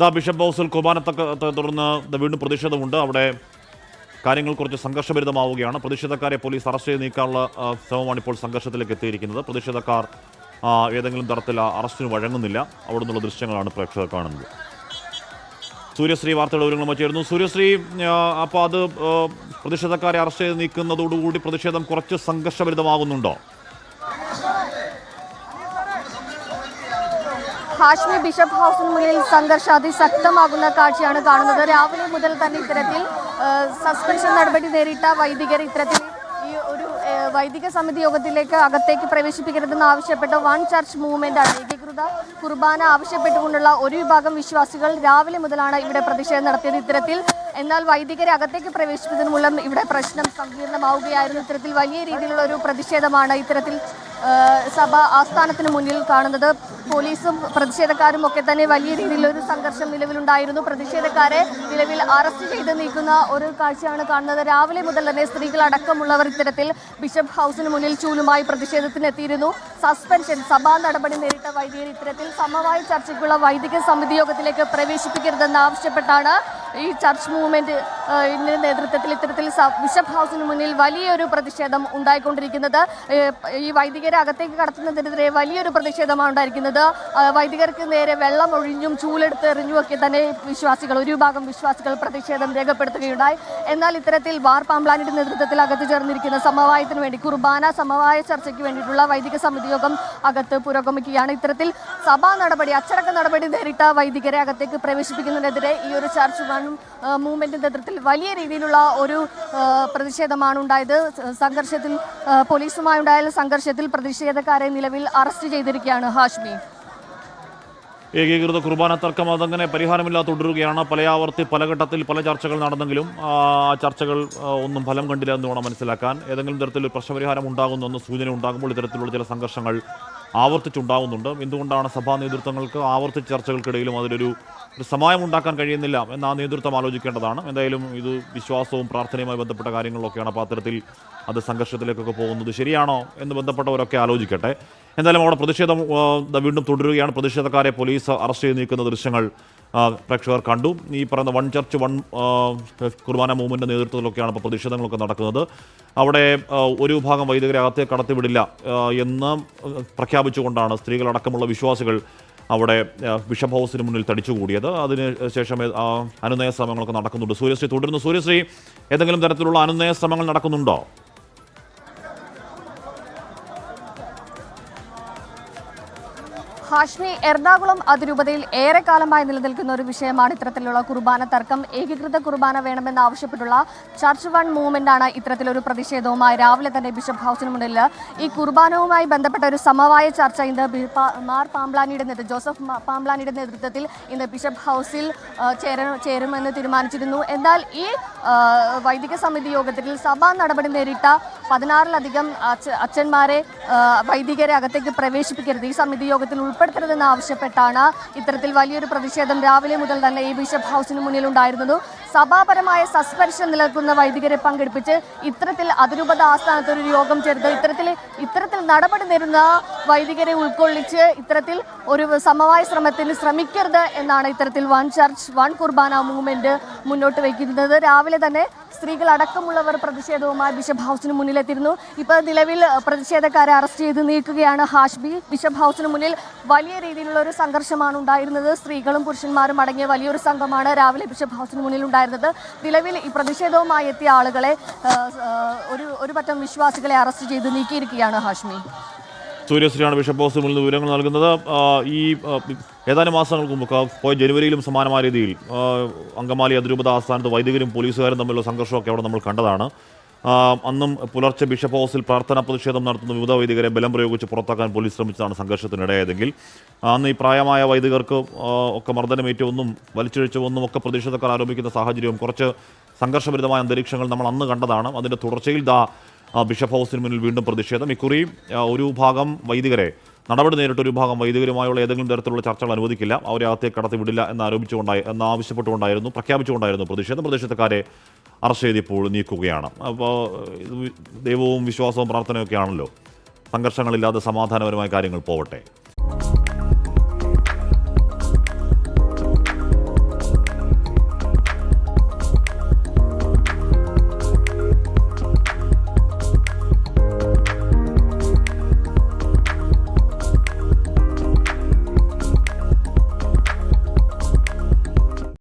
ദാ ബിഷപ്പ് ഹൗസിൽ കുർബാനത്തെ തുടർന്ന് വീണ്ടും പ്രതിഷേധമുണ്ട്. അവിടെ കാര്യങ്ങൾ കുറച്ച് സംഘർഷഭരിതമാവുകയാണ്. പ്രതിഷേധക്കാരെ പോലീസ് അറസ്റ്റ് ചെയ്ത് നീക്കാനുള്ള ശ്രമമാണ് ഇപ്പോൾ സംഘർഷത്തിലേക്ക് എത്തിയിരിക്കുന്നത്. പ്രതിഷേധക്കാർ ഏതെങ്കിലും തരത്തിൽ അറസ്റ്റിന് വഴങ്ങുന്നില്ല. അവിടെ നിന്നുള്ള ദൃശ്യങ്ങളാണ് പ്രേക്ഷകർ കാണുന്നത്. സൂര്യശ്രീ വാർത്തയുടെ വിവരങ്ങളുമായി ചേരുന്നു. സൂര്യശ്രീ അപ്പോൾ അത് പ്രതിഷേധക്കാരെ അറസ്റ്റ് ചെയ്ത് നീക്കുന്നതോടുകൂടി പ്രതിഷേധം കുറച്ച് സംഘർഷഭരിതമാകുന്നുണ്ടോ? ഹാഷ്മി ബിഷപ്പ് ഹൗസിന് മുന്നിൽ സംഘർഷം അതിശക്തമാകുന്ന കാഴ്ചയാണ് കാണുന്നത്. രാവിലെ മുതൽ തന്നെ ഇത്തരത്തിൽ സസ്പെൻഷൻ നടപടി നേരിട്ട വൈദികർ ഇത്തരത്തിൽ ഈ ഒരു വൈദിക സമിതി യോഗത്തിലേക്ക് അകത്തേക്ക് പ്രവേശിപ്പിക്കരുതെന്ന് ആവശ്യപ്പെട്ട വൺ ചർച്ച് മൂവ്മെന്റ് ആണ് ഏകീകൃത കുർബാന ആവശ്യപ്പെട്ടുകൊണ്ടുള്ള ഒരു വിഭാഗം വിശ്വാസികൾ രാവിലെ മുതലാണ് ഇവിടെ പ്രതിഷേധം നടത്തിയത്. ഇത്തരത്തിൽ എന്നാൽ വൈദികരെ അകത്തേക്ക് പ്രവേശിപ്പിച്ചതിന് മൂലം ഇവിടെ പ്രശ്നം സങ്കീർണമാവുകയായിരുന്നു. ഇത്തരത്തിൽ വലിയ രീതിയിലുള്ള ഒരു പ്രതിഷേധമാണ് ഇത്തരത്തിൽ സഭ ആസ്ഥാനത്തിന് മുന്നിൽ കാണുന്നത്. പോലീസും പ്രതിഷേധക്കാരും ഒക്കെ തന്നെ വലിയ രീതിയിലൊരു സംഘർഷം നിലവിലുണ്ടായിരുന്നു. പ്രതിഷേധക്കാരെ നിലവിൽ അറസ്റ്റ് ചെയ്ത് നീക്കുന്ന ഒരു കാഴ്ചയാണ് കാണുന്നത്. രാവിലെ മുതൽ തന്നെ സ്ത്രീകൾ അടക്കമുള്ളവർ ഇത്തരത്തിൽ ബിഷപ്പ് ഹൗസിന് മുന്നിൽ ചൂലുമായി പ്രതിഷേധത്തിനെത്തിയിരുന്നു. സസ്പെൻഷൻ സഭാ നടപടി നേരിട്ട വൈദികർ ഇത്തരത്തിൽ സമവായ ചർച്ചയ്ക്കുള്ള വൈദിക സമിതി യോഗത്തിലേക്ക് പ്രവേശിപ്പിക്കരുതെന്ന് ആവശ്യപ്പെട്ടാണ് ഈ ചർച്ച് മൂവ്മെന്റ് ആ, ഇതിന്റെ നേതൃത്വത്തിൽ ഇത്തരത്തിൽ ബിഷപ്പ് ഹൗസിന് മുന്നിൽ വലിയൊരു പ്രതിഷേധം ഉണ്ടായിക്കൊണ്ടിരിക്കുന്നത്. ഈ വൈദികരെ അകത്തേക്ക് കടത്തുന്നതിനെതിരെ വലിയൊരു പ്രതിഷേധമാണ് ഉണ്ടായിരിക്കുന്നത്. വൈദികർക്ക് നേരെ വെള്ളം ഒഴിഞ്ഞും ചൂലെടുത്ത് എറിഞ്ഞും ഒക്കെ തന്നെ വിശ്വാസികൾ ഒരു വിഭാഗം വിശ്വാസികൾ പ്രതിഷേധം രേഖപ്പെടുത്തുകയുണ്ടായി. എന്നാൽ ഇത്തരത്തിൽ വാർ പാമ്പ്ലാനിയുടെ നേതൃത്വത്തിൽ അകത്ത് ചേർന്നിരിക്കുന്ന സമവായത്തിന് വേണ്ടി കുർബാന സമവായ ചർച്ചയ്ക്ക് വേണ്ടിയിട്ടുള്ള വൈദിക സമിതി യോഗം അകത്ത് പുരോഗമിക്കുകയാണ്. ഇത്തരത്തിൽ സഭാ നടപടി അച്ചടക്ക നടപടി നേരിട്ട വൈദികരെ അകത്തേക്ക് പ്രവേശിപ്പിക്കുന്നതിനെതിരെ ഈ ഒരു ചർച്ച് വൺ മൂവ്മെന്റ് നേതൃത്വത്തിൽ വലിയ രീതിയിലുള്ള ഒരു പ്രതിഷേധമാണ് ഉണ്ടായത്. സംഘർഷത്തിൽ പോലീസുമായുണ്ടായ സംഘർഷത്തിൽ പ്രതിഷേധക്കാരെ നിലവിൽ അറസ്റ്റ് ചെയ്തിരിക്കുകയാണ് ഹാഷ്മി. ഏകീകൃത കുർബാന തർക്കം അതങ്ങനെ പരിഹാരമില്ലാതെ തുടരുകയാണ്. പലയാവർത്തി പല ഘട്ടത്തിൽ പല ചർച്ചകൾ നടന്നെങ്കിലും ആ ചർച്ചകൾ ഒന്നും ഫലം കണ്ടില്ല എന്ന് വേണം മനസ്സിലാക്കാൻ. ഏതെങ്കിലും തരത്തിൽ ഒരു പ്രശ്നപരിഹാരം ഉണ്ടാകുന്നു എന്ന സൂചന ഉണ്ടാകുമ്പോൾ ഇത്തരത്തിലുള്ള ചില സംഘർഷങ്ങൾ ആവർത്തിച്ചുണ്ടാകുന്നുണ്ട്. എന്തുകൊണ്ടാണ് സഭാ നേതൃത്വങ്ങൾക്ക് ആവർത്തിച്ച ചർച്ചകൾക്കിടയിലും അതിലൊരു ഒരു സമായം ഉണ്ടാക്കാൻ കഴിയുന്നില്ല എന്ന് ആ നേതൃത്വം ആലോചിക്കേണ്ടതാണ്. എന്തായാലും ഇത് വിശ്വാസവും പ്രാർത്ഥനയുമായി ബന്ധപ്പെട്ട കാര്യങ്ങളിലൊക്കെയാണ് അപ്പോൾ അത്തരത്തിൽ അത് സംഘർഷത്തിലേക്കൊക്കെ പോകുന്നത്. ശരിയാണോ എന്ന് ബന്ധപ്പെട്ടവരൊക്കെ ആലോചിക്കട്ടെ. എന്തായാലും അവിടെ പ്രതിഷേധം വീണ്ടും തുടരുകയാണ്. പ്രതിഷേധക്കാരെ പോലീസ് അറസ്റ്റ് ചെയ്ത് നീക്കുന്ന ദൃശ്യങ്ങൾ പ്രേക്ഷകർ കണ്ടു. ഈ പറയുന്ന one church one Qurbana movement നേതൃത്വത്തിലൊക്കെയാണ് ഇപ്പോൾ പ്രതിഷേധങ്ങളൊക്കെ നടക്കുന്നത്. അവിടെ ഒരു വിഭാഗം വൈദികരെ അകത്തെ കടത്തിവിടില്ല എന്ന് പ്രഖ്യാപിച്ചുകൊണ്ടാണ് സ്ത്രീകളടക്കമുള്ള വിശ്വാസികൾ അവിടെ ബിഷപ്പ് ഹൗസിന് മുന്നിൽ തടിച്ചുകൂടിയത്. അതിന് ശേഷം ആ, അനുനയ ശ്രമങ്ങളൊക്കെ നടക്കുന്നുണ്ട്. സൂര്യശ്രീ തുടരുന്നു. സൂര്യശ്രീ ഏതെങ്കിലും തരത്തിലുള്ള അനുനയ ശ്രമങ്ങൾ നടക്കുന്നുണ്ടോ? ഹാഷ്മി എറണാകുളം അതിരൂപതയിൽ ഏറെക്കാലമായി നിലനിൽക്കുന്ന ഒരു വിഷയമാണ് ഇത്തരത്തിലുള്ള കുർബാന തർക്കം. ഏകീകൃത കുർബാന വേണമെന്ന് ആവശ്യപ്പെട്ടുള്ള ചർച്ച് വൺ മൂവ്മെന്റാണ് ഇത്തരത്തിലൊരു പ്രതിഷേധവുമായി രാവിലെ തന്നെ ബിഷപ്പ് ഹൗസിന് മുന്നിൽ. ഈ കുർബാനവുമായി ബന്ധപ്പെട്ട ഒരു സമവായ ചർച്ച ഇന്ന് മാർ പാംബ്ലാനിയുടെ നേതൃത്വം ജോസഫ് പാംബ്ലാനിയുടെ നേതൃത്വത്തിൽ ഇന്ന് ബിഷപ്പ് ഹൗസിൽ ചേരുമെന്ന് തീരുമാനിച്ചിരുന്നു. എന്നാൽ ഈ വൈദിക സമിതി യോഗത്തിൽ സഭാ നടപടി നേരിട്ട പതിനാറിലധികം അച്ഛ- അച്ഛന്മാരെ വൈദികരെ അകത്തേക്ക് പ്രവേശിപ്പിക്കരുത്. ഈ സമിതി യോഗത്തിൽ ഉൾപ്പെടുത്തരുതെന്ന് ആവശ്യപ്പെട്ടാണ്. ഇത്തരത്തിൽ വലിയൊരു പ്രതിഷേധം രാവിലെ മുതൽ തന്നെ ഈ ബിഷപ്പ് ഹൗസിന് മുന്നിൽ ഉണ്ടായിരുന്നത് സഭാപരമായ സസ്പെൻഷൻ നിലനിൽക്കുന്ന വൈദികരെ പങ്കെടുപ്പിച്ച് ഇത്തരത്തിൽ അതിരൂപത ആസ്ഥാനത്ത് ഒരു യോഗം ചേർത്ത് ഇത്തരത്തിൽ ഇത്തരത്തിൽ നടപടി നേരുന്ന വൈദികരെ ഉൾക്കൊള്ളിച്ച് ഇത്തരത്തിൽ ഒരു സമവായ ശ്രമത്തിന് ശ്രമിക്കരുത് എന്നാണ് ഇത്തരത്തിൽ one church one Qurbana movement മുന്നോട്ട് വയ്ക്കുന്നത്. രാവിലെ തന്നെ സ്ത്രീകൾ അടക്കമുള്ളവർ പ്രതിഷേധവുമായി ബിഷപ്പ് ഹൗസിന് മുന്നിലെത്തിയിരുന്നു. ഇപ്പോൾ നിലവിൽ പ്രതിഷേധക്കാരെ അറസ്റ്റ് ചെയ്ത് നീക്കുകയാണ് ഹാഷ്ബി. ബിഷപ്പ് ഹൗസിന് മുന്നിൽ വലിയ രീതിയിലുള്ള ഒരു സംഘർഷമാണ് ഉണ്ടായിരുന്നത്. സ്ത്രീകളും പുരുഷന്മാരും അടങ്ങിയ വലിയൊരു സംഘമാണ് രാവിലെ ബിഷപ്പ് ഹൗസിന് മുന്നിൽ ഉണ്ടായിരുന്നത് നിലവിൽ ഈ പ്രതിഷേധവുമായി എത്തിയ ആളുകളെ ഒരു ഒരു പറ്റം വിശ്വാസികളെ അറസ്റ്റ് ചെയ്ത് നീക്കിയിരിക്കുകയാണ് ഹാഷ്മി. സൂര്യശ്രീയാണ് ബിഷപ്പ് ഹൗസിൽ നിന്ന് വിവരങ്ങൾ നൽകുന്നത്. ഈ ഏതാനും മാസങ്ങൾക്ക് മുമ്പ് പോയ ജനുവരിയിലും സമാനമായ രീതിയിൽ അങ്കമാലി അതിരൂപത ആസ്ഥാനത്ത് വൈദികരും പോലീസുകാരും തമ്മിലുള്ള സംഘർഷമൊക്കെ അവിടെ നമ്മൾ കണ്ടതാണ്. അന്നും പുലർച്ചെ ബിഷപ്പ് ഹൗസിൽ പ്രാർത്ഥനാ പ്രതിഷേധം നടത്തുന്ന വിവിധ വൈദികരെ ബലം പ്രയോഗിച്ച് പുറത്താക്കാൻ പോലീസ് ശ്രമിച്ചതാണ് സംഘർഷത്തിനിടയായതെങ്കിൽ. അന്ന് ഈ പ്രായമായ വൈദികർക്ക് ഒക്കെ മർദ്ദനമേറ്റ് ഒന്നും ഒന്നും ഒക്കെ പ്രതിഷേധക്കാർ ആരോപിക്കുന്ന സാഹചര്യവും കുറച്ച് സംഘർഷഭരിതമായ അന്തരീക്ഷങ്ങൾ നമ്മൾ അന്ന് കണ്ടതാണ്. അതിന്റെ തുടർച്ചയിൽ ദാ ബിഷപ്പ് ഹൗസിന് മുന്നിൽ വീണ്ടും പ്രതിഷേധം. ഇക്കുറി ഒരു ഭാഗം വൈദികരെ നടപടി നേരിട്ട് ഒരു ഭാഗം വൈദികരുമായുള്ള ഏതെങ്കിലും തരത്തിലുള്ള ചർച്ചകൾ അനുവദിക്കില്ല. അവരെ അകത്തേക്ക് കടത്തി വിടില്ല എന്ന് ആരോപിച്ചുകൊണ്ടായി എന്ന് ആവശ്യപ്പെട്ടുകൊണ്ടായിരുന്നു പ്രഖ്യാപിച്ചുകൊണ്ടായിരുന്നു പ്രതിഷേധം. പ്രതിഷേധക്കാരെ അറസ്റ്റ് ചെയ്ത് ഇപ്പോൾ നീക്കുകയാണ്. അപ്പോൾ ദൈവവും വിശ്വാസവും പ്രാർത്ഥനയൊക്കെ ആണല്ലോ സംഘർഷങ്ങളില്ലാതെ സമാധാനപരമായ കാര്യങ്ങൾ പോവട്ടെ.